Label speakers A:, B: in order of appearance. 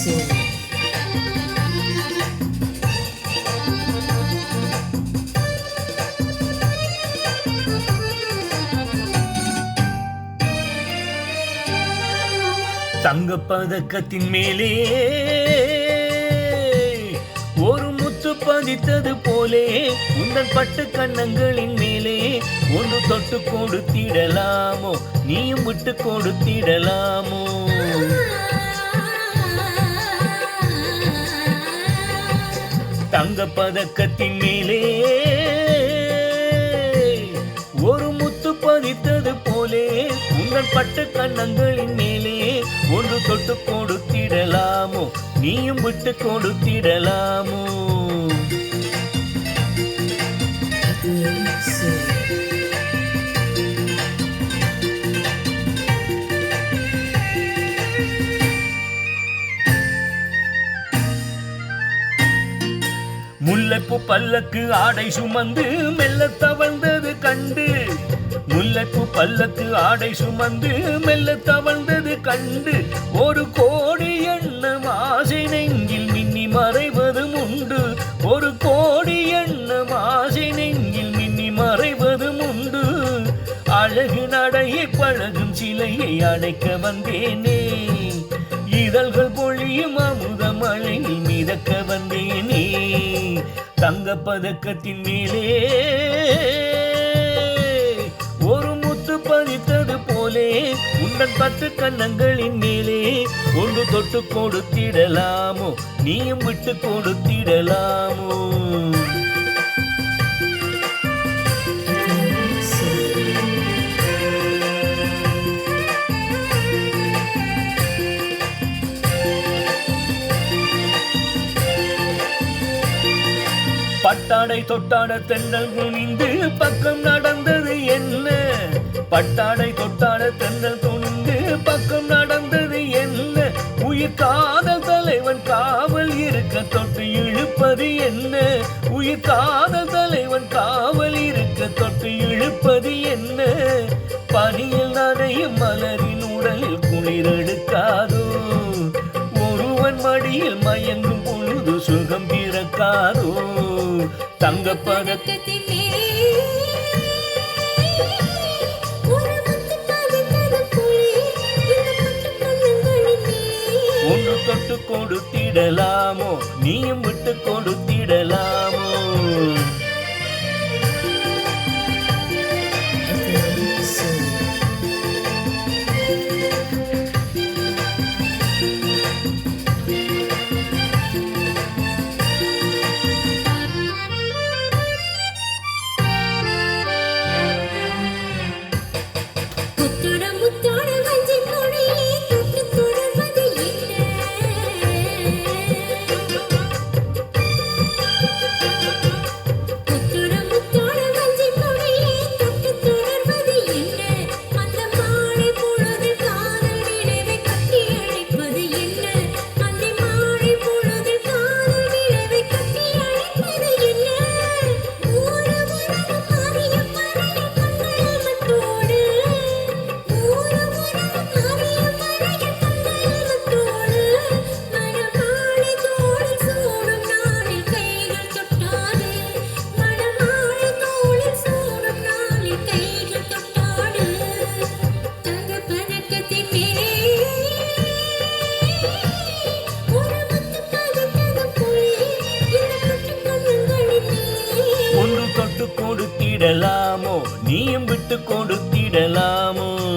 A: soon.
B: தங்க பதக்கத்தின் மேலே ஒரு முத்து பதித்தது போலே. உங்கள் பட்டு கண்ணங்களின் மேலே ஒன்று தொட்டு கொடுத்திடலாமோ? நீயும் விட்டு கொடுத்திடலாமோ? தங்க பதக்கத்தின் மேலே ஒரு முத்து பதித்தது போலே உங்கள் பட்டு கண்ணங்களின் மேலே ஒன்று தொட்டு கொடுத்திடலாமோ? நீயும் விட்டு கொடுத்திடலாமோ? முல்லைப்பூ பல்லக்கு ஆடை சுமந்து மெல்ல தவழ்ந்தது கண்டு. முல்லைப்பூ பல்லக்கு ஆடை சுமந்து மெல்ல தவழ்ந்தது கண்டு. ஒரு கோடி எண்ணம் ஆசை நெஞ்சில் மின்னி மறைவதும் உண்டு. ஒரு கோடி எண்ணம் ஆசை நெஞ்சில் மின்னி மறைவதும் உண்டு. அழகு நடையை பழகும் சிலையை அடைக்க வந்தேனே. இதழ்கள் பொழியும் அமுது மழையில் மிதக்க வந்தேனே. தங்க பதக்கத்தின் மேலே ஒரு முத்து பதித்தது போலே. உங்கள் பத்து கண்ணங்களின் மேலே ஒன்று தொட்டு கொடுத்திடலாமோ? நீயும் விட்டு கொடுத்திடலாமோ? பட்டாடை தொட்டாட தென்னல் குனிந்து பக்கம் நடந்தது என்ன? பட்டாடை தொட்டாட தென்னல் துணிந்து பக்கம் நடந்தது என்ன? உயிர் காதல் தலைவன் காவல் இருக்க தொட்டு இழுப்பது என்ன? உயிர் காதல் தலைவன் காவல் இருக்க தொட்டு இழுப்பது என்ன? பனியில் நனையும் மலரின் உடலில் குளிரெடுக்காதோ ஒருவன் மடியில் மயங்கும் பொழுது சுகம் பிறக்காதோ? தங்க
C: பதக்கத்தின்
B: ஒன்று தொட்டு கொடுத்திடலாமோ? நீயும் விட்டு கொடுத்திடலாமோ? Thank you. கொடுத்திடலாமோ? நீயும் விட்டு கொடுத்திடலாமோ?